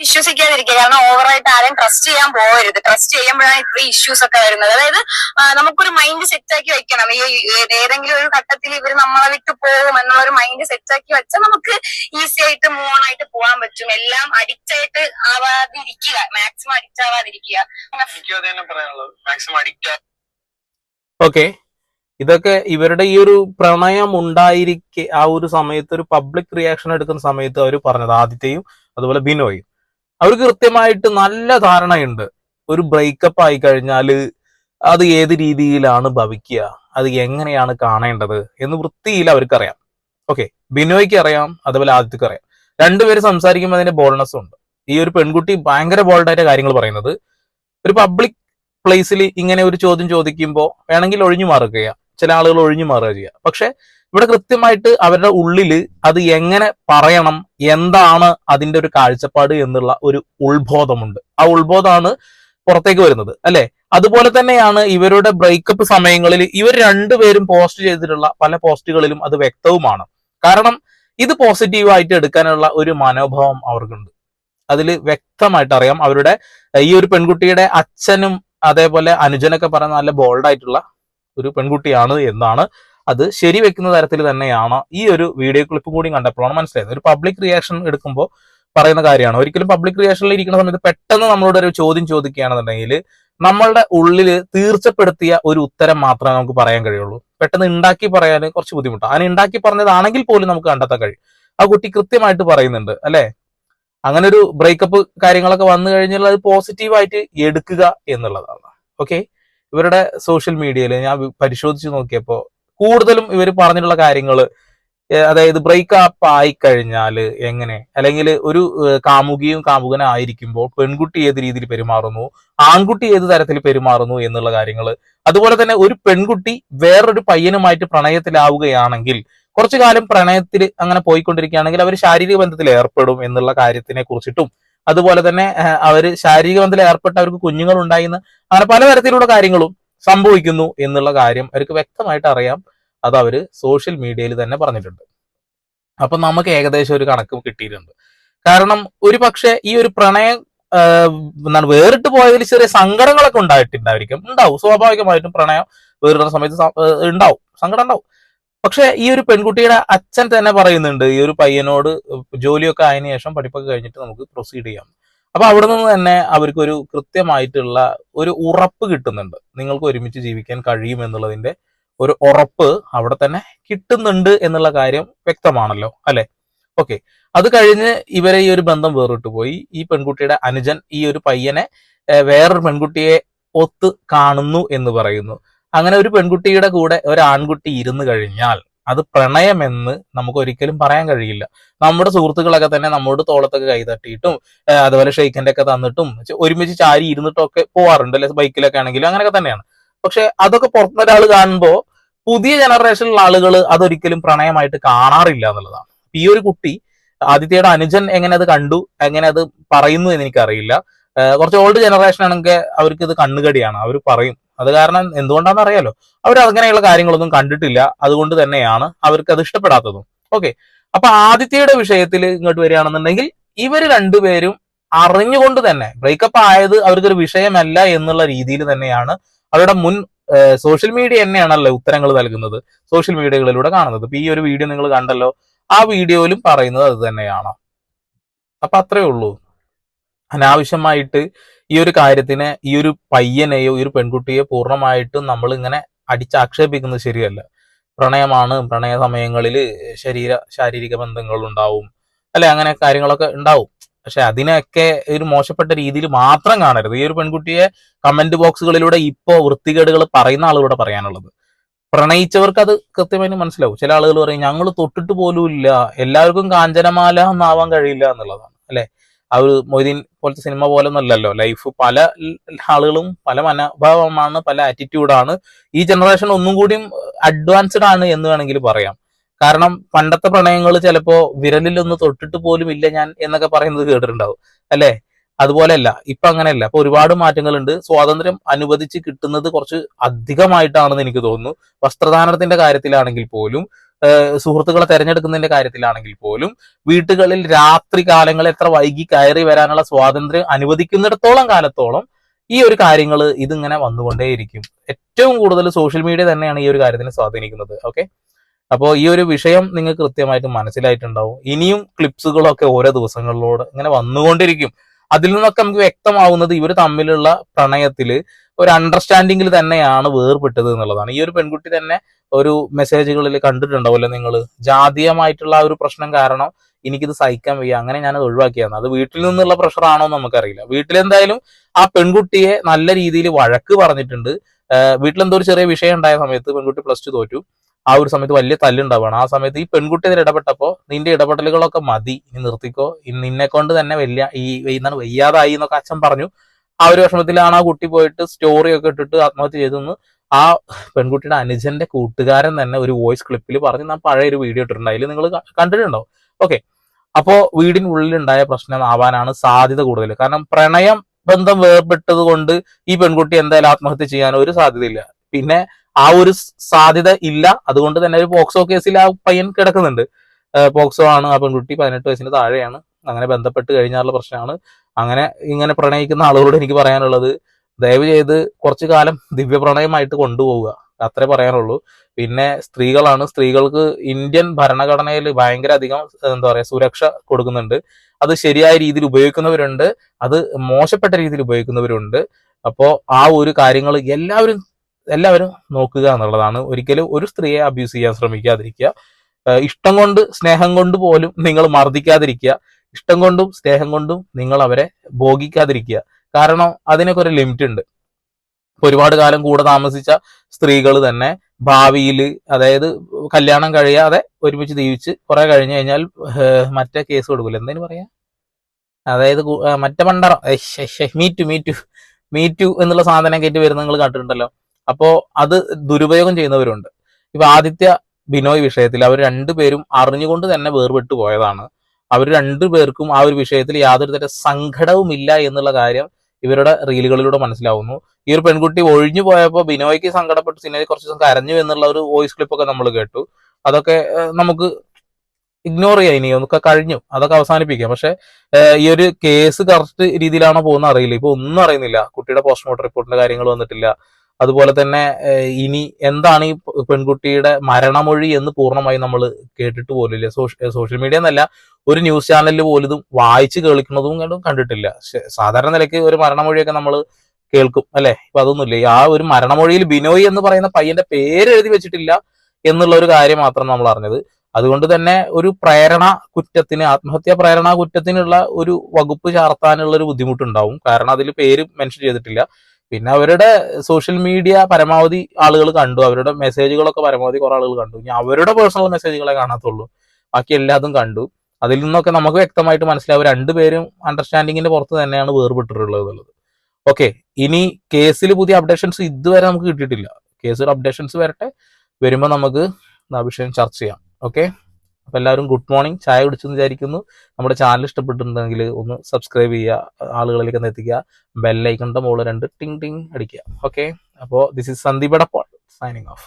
വിശ്വസിക്കാതിരിക്കുക കാരണം ഓവറായിട്ട് ആരെയും ട്രസ്റ്റ് ചെയ്യാൻ പോകരുത് ട്രസ്റ്റ് ചെയ്യുമ്പോഴാണ് ഇത്ര ഇഷ്യൂസ് ഒക്കെ വരുന്നത്. അതായത് നമുക്കൊരു മൈൻഡ് സെറ്റ് ആക്കി വെക്കണം. ഈ ഏതെങ്കിലും ഒരു ഘട്ടത്തിൽ ഇവർ നമ്മളെ വിട്ടു പോകും എന്നുള്ള ഒരു മൈൻഡ് സെറ്റ് ആക്കി വെച്ചാൽ നമുക്ക് ഈസി ആയിട്ട് മൂവ് ഓൺ ആയിട്ട് പോകാൻ പറ്റും. എല്ലാം അഡിക്റ്റ് ആയിട്ട് ആവാതിരിക്കുക. മാക്സിമം അഡിക്റ്റ് ആവാതിരിക്കുക. ഓക്കെ ഇതൊക്കെ ഇവരുടെ ഈ ഒരു പ്രണയം ഉണ്ടായിരിക്കെ ആ ഒരു സമയത്ത് ഒരു പബ്ലിക് റിയാക്ഷൻ എടുക്കുന്ന സമയത്ത് അവർ പറഞ്ഞത് ആദിത്യയും അതുപോലെ ബിനോയും. അവർക്ക് കൃത്യമായിട്ട് നല്ല ധാരണയുണ്ട്. ഒരു ബ്രേക്കപ്പ് ആയി കഴിഞ്ഞാൽ അത് ഏത് രീതിയിലാണ് ഭവിക്കുക? അത് എങ്ങനെയാണ് കാണേണ്ടത്? എന്ന് വൃത്തിയിൽ അവർക്കറിയാം. ഓക്കെ ബിനോയ്ക്ക് അറിയാം അതുപോലെ ആദിത്യക്ക് അറിയാം. രണ്ടുപേരും സംസാരിക്കുമ്പോൾ അതിന്റെ ബോൾനസ് ഉണ്ട്. ഈ ഒരു പെൺകുട്ടി ഭയങ്കര ബോൾഡായിട്ട് കാര്യങ്ങൾ പറയുന്നത്. ഒരു പബ്ലിക് പ്ലേസിൽ ഇങ്ങനെ ഒരു ചോദ്യം ചോദിക്കുമ്പോൾ വേണമെങ്കിൽ ഒഴിഞ്ഞു മാറുക ചില ആളുകൾ ഒഴിഞ്ഞു മാറുക ചെയ്യുക പക്ഷെ ഇവിടെ കൃത്യമായിട്ട് അവരുടെ ഉള്ളിൽ അത് എങ്ങനെ പറയണം എന്താണ് അതിന്റെ ഒരു കാഴ്ചപ്പാട് എന്നുള്ള ഒരു ഉത്ബോധമുണ്ട്. ആ ഉത്ബോധമാണ് പുറത്തേക്ക് വരുന്നത് അല്ലെ? അതുപോലെ തന്നെയാണ് ഇവരുടെ ബ്രേക്കപ്പ് സമയങ്ങളിൽ ഇവർ രണ്ടുപേരും പോസ്റ്റ് ചെയ്തിട്ടുള്ള പല പോസ്റ്റുകളിലും അത് വ്യക്തവുമാണ്. കാരണം ഇത് പോസിറ്റീവായിട്ട് എടുക്കാനുള്ള ഒരു മനോഭാവം അവർക്കുണ്ട്. അതിൽ വ്യക്തമായിട്ട് അറിയാം അവരുടെ ഈ ഒരു പെൺകുട്ടിയുടെ അച്ഛനും അതേപോലെ അനുജനൊക്കെ പറയുന്ന നല്ല ബോൾഡായിട്ടുള്ള ഒരു പെൺകുട്ടിയാണ് എന്നാണ് അത് ശരിവെക്കുന്ന തരത്തിൽ തന്നെയാണ് ഈ ഒരു വീഡിയോ ക്ലിപ്പ് കൂടി കണ്ടപ്പോഴാണ് മനസ്സിലായത്. ഒരു പബ്ലിക് റിയാക്ഷൻ എടുക്കുമ്പോൾ പറയുന്ന കാര്യമാണ്. ഒരിക്കലും പബ്ലിക് റിയാക്ഷനിൽ ഇരിക്കുന്ന സമയത്ത് പെട്ടെന്ന് നമ്മളോട് ഒരു ചോദ്യം ചോദിക്കുകയാണെന്നുണ്ടെങ്കിൽ നമ്മളുടെ ഉള്ളിൽ തീർച്ചപ്പെടുത്തിയ ഒരു ഉത്തരം മാത്രമേ നമുക്ക് പറയാൻ കഴിയുള്ളൂ. പെട്ടെന്ന് ഉണ്ടാക്കി പറയാൻ കുറച്ച് ബുദ്ധിമുട്ടാണ് അങ്ങനെ ഉണ്ടാക്കി പറഞ്ഞതാണെങ്കിൽ പോലും നമുക്ക് കണ്ടെത്താൻ കഴിയും. ആ കുട്ടി കൃത്യമായിട്ട് പറയുന്നുണ്ട് അല്ലെ? അങ്ങനെ ഒരു ബ്രേക്കപ്പ് കാര്യങ്ങളൊക്കെ വന്നു കഴിഞ്ഞാൽ അത് പോസിറ്റീവായിട്ട് എടുക്കുക എന്നുള്ളതാണ്. ഓക്കെ ഇവരുടെ സോഷ്യൽ മീഡിയയിൽ ഞാൻ പരിശോധിച്ച് നോക്കിയപ്പോൾ കൂടുതലും ഇവർ പറഞ്ഞിട്ടുള്ള കാര്യങ്ങൾ അതായത് ബ്രേക്കപ്പ് ആയി കഴിഞ്ഞാൽ എങ്ങനെ? അല്ലെങ്കിൽ ഒരു കാമുകിയും കാമുകനായിരിക്കുമ്പോൾ പെൺകുട്ടി ഏത് രീതിയിൽ പെരുമാറുന്നു? ആൺകുട്ടി ഏത് തരത്തിൽ പെരുമാറുന്നു എന്നുള്ള കാര്യങ്ങൾ അതുപോലെ തന്നെ ഒരു പെൺകുട്ടി വേറൊരു പയ്യനുമായിട്ട് പ്രണയത്തിലാവുകയാണെങ്കിൽ കുറച്ചു കാലം പ്രണയത്തിൽ അങ്ങനെ പോയിക്കൊണ്ടിരിക്കുകയാണെങ്കിൽ അവർ ശാരീരിക ബന്ധത്തിൽ ഏർപ്പെടും എന്നുള്ള കാര്യത്തിനെ കുറിച്ചിട്ടും അതുപോലെ തന്നെ അവർ ശാരീരിക ബന്ധത്തിൽ ഏർപ്പെട്ട അവർക്ക് കുഞ്ഞുങ്ങൾ ഉണ്ടായിന്ന് അങ്ങനെ പലതരത്തിലുള്ള കാര്യങ്ങളും സംഭവിക്കുന്നു എന്നുള്ള കാര്യം അവർക്ക് വ്യക്തമായിട്ട് അറിയാം. അത് അവർ സോഷ്യൽ മീഡിയയിൽ തന്നെ പറഞ്ഞിട്ടുണ്ട്. അപ്പൊ നമുക്ക് ഏകദേശം ഒരു കണക്ക് കിട്ടിയിട്ടുണ്ട്. കാരണം ഒരു പക്ഷേ ഈ ഒരു പ്രണയം എന്താണ് വേറിട്ട് പോയതിൽ ചെറിയ സങ്കടങ്ങളൊക്കെ ഉണ്ടായിട്ടുണ്ടായിരിക്കും. ഉണ്ടാവും. സ്വാഭാവികമായിട്ടും പ്രണയം വേറിടുന്ന സമയത്ത് ഉണ്ടാവും. സങ്കടം ഉണ്ടാവും. പക്ഷെ ഈ ഒരു പെൺകുട്ടിയുടെ അച്ഛൻ തന്നെ പറയുന്നുണ്ട് ഈ ഒരു പയ്യനോട് ജോലിയൊക്കെ ആയതിനു ശേഷം പഠിപ്പൊക്കെ കഴിഞ്ഞിട്ട് നമുക്ക് പ്രൊസീഡ് ചെയ്യാം. അപ്പൊ അവിടെ നിന്ന് തന്നെ അവർക്കൊരു കൃത്യമായിട്ടുള്ള ഒരു ഉറപ്പ് കിട്ടുന്നുണ്ട്. നിങ്ങൾക്ക് ഒരുമിച്ച് ജീവിക്കാൻ കഴിയും എന്നുള്ളതിന്റെ ഒരു ഉറപ്പ് അവിടെ തന്നെ കിട്ടുന്നുണ്ട് എന്നുള്ള കാര്യം വ്യക്തമാണല്ലോ അല്ലെ? ഓക്കെ. അത് കഴിഞ്ഞ് ഇവരെ ഈ ഒരു ബന്ധം വേറിട്ട് പോയി. ഈ പെൺകുട്ടിയുടെ അനുജൻ ഈ ഒരു പയ്യനെ വേറൊരു പെൺകുട്ടിയെ ഒത്ത് കാണുന്നു എന്ന് പറയുന്നു. അങ്ങനെ ഒരു പെൺകുട്ടിയുടെ കൂടെ ഒരു ആൺകുട്ടി ഇരുന്ന് കഴിഞ്ഞാൽ അത് പ്രണയമെന്ന് നമുക്ക് ഒരിക്കലും പറയാൻ കഴിയില്ല. നമ്മുടെ സുഹൃത്തുക്കളൊക്കെ തന്നെ നമ്മോട് തോളത്തൊക്കെ കൈതട്ടിയിട്ടും അതുപോലെ ഷെയ്ക്കന്റെ ഒക്കെ തന്നിട്ടും ഒരുമിച്ച് ചാരി ഇരുന്നിട്ടും ഒക്കെ പോവാറുണ്ട് അല്ലെ ബൈക്കിലൊക്കെ ആണെങ്കിലും അങ്ങനെയൊക്കെ തന്നെയാണ്. പക്ഷെ അതൊക്കെ പുറത്തുനിന്ന് ഒരാൾ കാണുമ്പോൾ പുതിയ ജനറേഷനിലുള്ള ആളുകൾ അതൊരിക്കലും പ്രണയമായിട്ട് കാണാറില്ല എന്നുള്ളതാണ്. ഈ ഒരു കുട്ടി ആദിത്യയുടെ അനുജൻ എങ്ങനെ അത് കണ്ടു എങ്ങനെ അത് പറയുന്നു എന്ന് എനിക്കറിയില്ല. കുറച്ച് ഓൾഡ് ജനറേഷൻ ആണെങ്കിൽ അവർക്ക് ഇത് കണ്ണുകടിയാണ്. അവർ പറയും അത് കാരണം എന്തുകൊണ്ടാണെന്ന് അറിയാലോ അവർ അങ്ങനെയുള്ള കാര്യങ്ങളൊന്നും കണ്ടിട്ടില്ല. അതുകൊണ്ട് തന്നെയാണ് അവർക്ക് അത് ഇഷ്ടപ്പെടാത്തതും. ഓക്കെ അപ്പൊ ആദിത്യയുടെ വിഷയത്തിൽ ഇങ്ങോട്ട് വരികയാണെന്നുണ്ടെങ്കിൽ ഇവർ രണ്ടുപേരും അറിഞ്ഞുകൊണ്ട് തന്നെ ബ്രേക്കപ്പ് ആയത് അവർക്കൊരു വിഷയമല്ല എന്നുള്ള രീതിയിൽ തന്നെയാണ് അവരുടെ മുൻ സോഷ്യൽ മീഡിയ തന്നെയാണല്ലോ ഉത്തരങ്ങൾ നൽകുന്നത്. സോഷ്യൽ മീഡിയകളിലൂടെ കാണുന്നത്. ഇപ്പൊ ഈ ഒരു വീഡിയോ നിങ്ങൾ കണ്ടല്ലോ. ആ വീഡിയോയിലും പറയുന്നത് അത് തന്നെയാണ്. അപ്പൊ അത്രേ ഉള്ളൂ. അനാവശ്യമായിട്ട് ഈ ഒരു കാര്യത്തിനെ ഈ ഒരു പയ്യനെയോ ഈ ഒരു പെൺകുട്ടിയെ പൂർണമായിട്ടും നമ്മൾ ഇങ്ങനെ അടിച്ചാക്ഷേപിക്കുന്നത് ശരിയല്ല. പ്രണയമാണ്. പ്രണയ സമയങ്ങളിൽ ശരീര ശാരീരിക ബന്ധങ്ങൾ ഉണ്ടാവും അല്ലെ അങ്ങനെ കാര്യങ്ങളൊക്കെ ഉണ്ടാവും. പക്ഷെ അതിനൊക്കെ ഒരു മോശപ്പെട്ട രീതിയിൽ മാത്രം കാണരുത്. ഈ ഒരു പെൺകുട്ടിയെ കമന്റ് ബോക്സുകളിലൂടെ ഇപ്പോ വൃത്തികേടുകൾ പറയുന്ന ആളുകളോട് പറയാനുള്ളത്. പ്രണയിച്ചവർക്ക് അത് കൃത്യമായിട്ട് മനസ്സിലാവും. ചില ആളുകൾ പറയും ഞങ്ങൾ തൊട്ടിട്ട് പോലും ഇല്ല. എല്ലാവർക്കും കാഞ്ചനമാല ഒന്നാവാൻ കഴിയില്ല എന്നുള്ളതാണ്. അല്ലെ? ആ ഒരു മൊയ്തീൻ പോലത്തെ സിനിമ പോലെ ഒന്നല്ലല്ലോ ലൈഫ് പല ആളുകളും പല മനോഭാവമാണ് പല ആറ്റിറ്റ്യൂഡാണ് ഈ ജനറേഷൻ ഒന്നും കൂടിയും അഡ്വാൻസ്ഡ് ആണ് എന്ന് വേണമെങ്കിൽ പറയാം. കാരണം പണ്ടത്തെ പ്രണയങ്ങൾ ചിലപ്പോ വിരലിലൊന്ന് തൊട്ടിട്ട് പോലും ഇല്ല ഞാൻ എന്നൊക്കെ പറയുന്നത് കേട്ടിട്ടുണ്ടാവും. അല്ലെ? അതുപോലെയല്ല ഇപ്പൊ അങ്ങനെയല്ല. അപ്പൊ ഒരുപാട് മാറ്റങ്ങളുണ്ട്. സ്വാതന്ത്ര്യം അനുവദിച്ച് കിട്ടുന്നത് കുറച്ച് അധികമായിട്ടാണെന്ന് എനിക്ക് തോന്നുന്നു. വസ്ത്രധാരണത്തിന്റെ കാര്യത്തിലാണെങ്കിൽ പോലും സുഹൃത്തുക്കളെ തെരഞ്ഞെടുക്കുന്നതിന്റെ കാര്യത്തിലാണെങ്കിൽ പോലും വീട്ടുകളിൽ രാത്രി കാലങ്ങളിൽ എത്ര വൈകി കയറി വരാനുള്ള സ്വാതന്ത്ര്യം അനുവദിക്കുന്നിടത്തോളം കാലത്തോളം ഈ ഒരു കാര്യങ്ങൾ ഇതിങ്ങനെ വന്നുകൊണ്ടേയിരിക്കും. ഏറ്റവും കൂടുതൽ സോഷ്യൽ മീഡിയ തന്നെയാണ് ഈ ഒരു കാര്യത്തിനെ സ്വാധീനിക്കുന്നത്. ഓക്കെ? അപ്പോൾ ഈ ഒരു വിഷയം നിങ്ങൾ കൃത്യമായിട്ട് മനസ്സിലായിട്ടുണ്ടാവും. ഇനിയും ക്ലിപ്സുകളൊക്കെ ഓരോ ദിവസങ്ങളിലൂടെ ഇങ്ങനെ വന്നുകൊണ്ടിരിക്കും. അതിൽ നിന്നൊക്കെ നമുക്ക് വ്യക്തമാവുന്നത് ഇവർ തമ്മിലുള്ള പ്രണയത്തിൽ ഒരു അണ്ടർസ്റ്റാൻഡിങ്ങിൽ തന്നെയാണ് വേർപെട്ടത് എന്നുള്ളതാണ്. ഈ ഒരു പെൺകുട്ടി തന്നെ ഒരു മെസ്സേജുകളിൽ കണ്ടിട്ടുണ്ടാവുമല്ലോ നിങ്ങൾ ജാതീയമായിട്ടുള്ള ഒരു പ്രശ്നം കാരണം എനിക്കിത് സഹിക്കാൻ വയ്യ. അങ്ങനെ ഞാൻ ഒഴിവാക്കിയാണ് അത് വീട്ടിൽ നിന്നുള്ള പ്രഷറാണോ എന്ന് നമുക്കറിയില്ല. വീട്ടിലെന്തായാലും ആ പെൺകുട്ടിയെ നല്ല രീതിയിൽ വഴക്ക് പറഞ്ഞിട്ടുണ്ട്. വീട്ടിലെന്തോ ഒരു ചെറിയ വിഷയം ഉണ്ടായ സമയത്ത് പെൺകുട്ടി പ്ലസ് ടു തോറ്റു. ആ ഒരു സമയത്ത് വലിയ തല്ലുണ്ടാവുകയാണ്. ആ സമയത്ത് ഈ പെൺകുട്ടി ഇതിൽ ഇടപെട്ടപ്പോ നിന്റെ ഇടപെടലുകളൊക്കെ മതി. ഇനി നിർത്തിക്കോ. നിന്നെ കൊണ്ട് തന്നെ വലിയ ഈ എന്താണ് വയ്യാതായി എന്നൊക്കെ അച്ഛൻ പറഞ്ഞു. ആ ഒരു വിഷമത്തിലാണ് ആ കുട്ടി പോയിട്ട് സ്റ്റോറിയൊക്കെ ഇട്ടിട്ട് ആത്മഹത്യ ചെയ്തെന്ന് ആ പെൺകുട്ടിയുടെ അനുജന്റെ കൂട്ടുകാരൻ തന്നെ ഒരു വോയിസ് ക്ലിപ്പിൽ പറഞ്ഞ് ഞാൻ പഴയ ഒരു വീഡിയോ ഇട്ടിട്ടുണ്ട് അതിൽ നിങ്ങൾ കണ്ടിട്ടുണ്ടോ? ഓക്കെ അപ്പോ വീടിനുള്ളിൽ ഉണ്ടായ പ്രശ്നം ആവാനാണ് സാധ്യത കൂടുതൽ കാരണം പ്രണയം ബന്ധം വേർപെട്ടത് കൊണ്ട് ഈ പെൺകുട്ടി എന്തായാലും ആത്മഹത്യ ചെയ്യാൻ ഒരു സാധ്യതയില്ല. പിന്നെ ആ ഒരു സാധ്യത ഇല്ല. അതുകൊണ്ട് തന്നെ ഒരു പോക്സോ കേസിൽ ആ പയ്യൻ കിടക്കുന്നുണ്ട്. പോക്സോ ആണ് ആ പെൺകുട്ടി പതിനെട്ട് വയസ്സിന് താഴെയാണ്. അങ്ങനെ ബന്ധപ്പെട്ട് കഴിഞ്ഞാലുള്ള പ്രശ്നമാണ്. അങ്ങനെ ഇങ്ങനെ പ്രണയിക്കുന്ന ആളുകളോട് എനിക്ക് പറയാനുള്ളത് ദയവ് ചെയ്ത് കുറച്ചു കാലം ദിവ്യപ്രണയമായിട്ട് കൊണ്ടുപോവുക. അത്രേ പറയാനുള്ളൂ. പിന്നെ സ്ത്രീകളാണ്. സ്ത്രീകൾക്ക് ഇന്ത്യൻ ഭരണഘടനയിൽ ഭയങ്കര അധികം എന്താ പറയുക സുരക്ഷ കൊടുക്കുന്നുണ്ട്. അത് ശരിയായ രീതിയിൽ ഉപയോഗിക്കുന്നവരുണ്ട്. അത് മോശപ്പെട്ട രീതിയിൽ ഉപയോഗിക്കുന്നവരുണ്ട്. അപ്പോൾ ആ ഒരു കാര്യങ്ങൾ എല്ലാവരും എല്ലാവരും നോക്കുക എന്നുള്ളതാണ്. ഒരിക്കലും ഒരു സ്ത്രീയെ അബ്യൂസ് ചെയ്യാൻ ശ്രമിക്കാതിരിക്കുക. ഇഷ്ടം കൊണ്ട് സ്നേഹം കൊണ്ട് പോലും നിങ്ങൾ മർദ്ദിക്കാതിരിക്കുക. ഇഷ്ടം കൊണ്ടും സ്നേഹം കൊണ്ടും നിങ്ങൾ അവരെ ഭോഗിക്കാതിരിക്കുക. കാരണം അതിനൊക്കെ ഒരു ലിമിറ്റ് ഉണ്ട്. ഒരുപാട് കാലം കൂടെ താമസിച്ച സ്ത്രീകൾ തന്നെ ഭാവിയിൽ അതായത് കല്യാണം കഴിയാതെ ഒരുമിച്ച് ജീവിച്ച് കുറെ കഴിഞ്ഞു കഴിഞ്ഞാൽ മറ്റേ കേസ് കൊടുക്കില്ല എന്തേലും പറയാ? അതായത് മറ്റേ പണ്ടറം മീറ്റു മീറ്റു മീറ്റു എന്നുള്ള സാധനം കയറ്റി വരുന്ന നിങ്ങൾ കണ്ടിട്ടുണ്ടല്ലോ. അപ്പോ അത് ദുരുപയോഗം ചെയ്യുന്നവരുണ്ട്. ഇപ്പൊ ആദിത്യ ബിനോയ് വിഷയത്തിൽ അവർ രണ്ടുപേരും അറിഞ്ഞുകൊണ്ട് തന്നെ വേർപെട്ടു പോയതാണ്. അവർ രണ്ടു പേർക്കും ആ ഒരു വിഷയത്തിൽ യാതൊരു തരം സങ്കടവും ഇല്ല എന്നുള്ള കാര്യം ഇവരുടെ റീലുകളിലൂടെ മനസ്സിലാവുന്നു. ഈ ഒരു പെൺകുട്ടി ഒഴിഞ്ഞു പോയപ്പോൾ ബിനോയ്ക്ക് സങ്കടപ്പെട്ട് സിനിമയിൽ കുറച്ച് ദിവസം കരഞ്ഞു എന്നുള്ള ഒരു വോയിസ് ക്ലിപ്പൊക്കെ നമ്മൾ കേട്ടു. അതൊക്കെ നമുക്ക് ഇഗ്നോർ ചെയ്യാം ഇനി ഒക്കെ കഴിഞ്ഞു. അതൊക്കെ അവസാനിപ്പിക്കാം. പക്ഷെ ഈ ഒരു കേസ് കറക്റ്റ് രീതിയിലാണോ പോകുന്ന അറിയില്ല. ഇപ്പൊ ഒന്നും അറിയുന്നില്ല. കുട്ടിയുടെ പോസ്റ്റ്മോർട്ടം റിപ്പോർട്ടിന്റെ കാര്യങ്ങൾ വന്നിട്ടില്ല. അതുപോലെ തന്നെ ഇനി എന്താണ് ഈ പെൺകുട്ടിയുടെ മരണമൊഴി എന്ന് പൂർണമായും നമ്മൾ കേട്ടിട്ട് പോലില്ല. സോഷ്യൽ മീഡിയ എന്നല്ല ഒരു ന്യൂസ് ചാനലിൽ പോലും വായിച്ച് കേൾക്കുന്നതും കണ്ടും കണ്ടിട്ടില്ല. സാധാരണ നിലയ്ക്ക് ഒരു മരണമൊഴിയൊക്കെ നമ്മൾ കേൾക്കും അല്ലെ? ഇപ്പൊ അതൊന്നുമില്ല. ആ ഒരു മരണമൊഴിയിൽ ബിനോയ് എന്ന് പറയുന്ന പയ്യന്റെ പേര് എഴുതി വെച്ചിട്ടില്ല എന്നുള്ള ഒരു കാര്യം മാത്രം നമ്മൾ അറിഞ്ഞത്. അതുകൊണ്ട് തന്നെ ഒരു പ്രേരണ കുറ്റത്തിന് ആത്മഹത്യാ പ്രേരണ കുറ്റത്തിനുള്ള ഒരു വകുപ്പ് ചാർത്താനുള്ള ഒരു ബുദ്ധിമുട്ടുണ്ടാവും. കാരണം അതിൽ പേര് മെൻഷൻ ചെയ്തിട്ടില്ല. പിന്നെ അവരുടെ സോഷ്യൽ മീഡിയ പരമാവധി ആളുകൾ കണ്ടു. അവരുടെ മെസ്സേജുകളൊക്കെ പരമാവധി കുറെ ആളുകൾ കണ്ടു. ഇനി അവരുടെ പേഴ്സണൽ മെസ്സേജുകളെ കാണാത്തുള്ളൂ. ബാക്കി എല്ലാതും കണ്ടു. അതിൽ നിന്നൊക്കെ നമുക്ക് വ്യക്തമായിട്ട് മനസ്സിലാവും. രണ്ടുപേരും അണ്ടർസ്റ്റാൻഡിങ്ങിന്റെ പുറത്ത് തന്നെയാണ് വേർപെട്ടിട്ടുള്ളത് എന്നുള്ളത്. ഓക്കെ ഇനി കേസിൽ പുതിയ അപ്ഡേഷൻസ് ഇതുവരെ നമുക്ക് കിട്ടിയിട്ടില്ല. കേസിൽ അപ്ഡേഷൻസ് വരട്ടെ. വരുമ്പോൾ നമുക്ക് വിഷയം ചർച്ച ചെയ്യാം. ഓക്കെ അപ്പൊ എല്ലാവരും ഗുഡ് മോർണിംഗ് ചായ കുടിച്ചെന്ന് വിചാരിക്കുന്നു. നമ്മുടെ ചാനൽ ഇഷ്ടപ്പെട്ടിട്ടുണ്ടെങ്കിൽ ഒന്ന് സബ്സ്ക്രൈബ് ചെയ്യുക ആളുകളിലേക്ക് ഒന്ന് എത്തിക്കുക. ബെല്ലൈക്കണിന്റെ മുകളിൽ രണ്ട് ടിങ് ടിങ് അടിക്കുക. ഓക്കെ അപ്പോൾ this is Sandeep Edappal signing off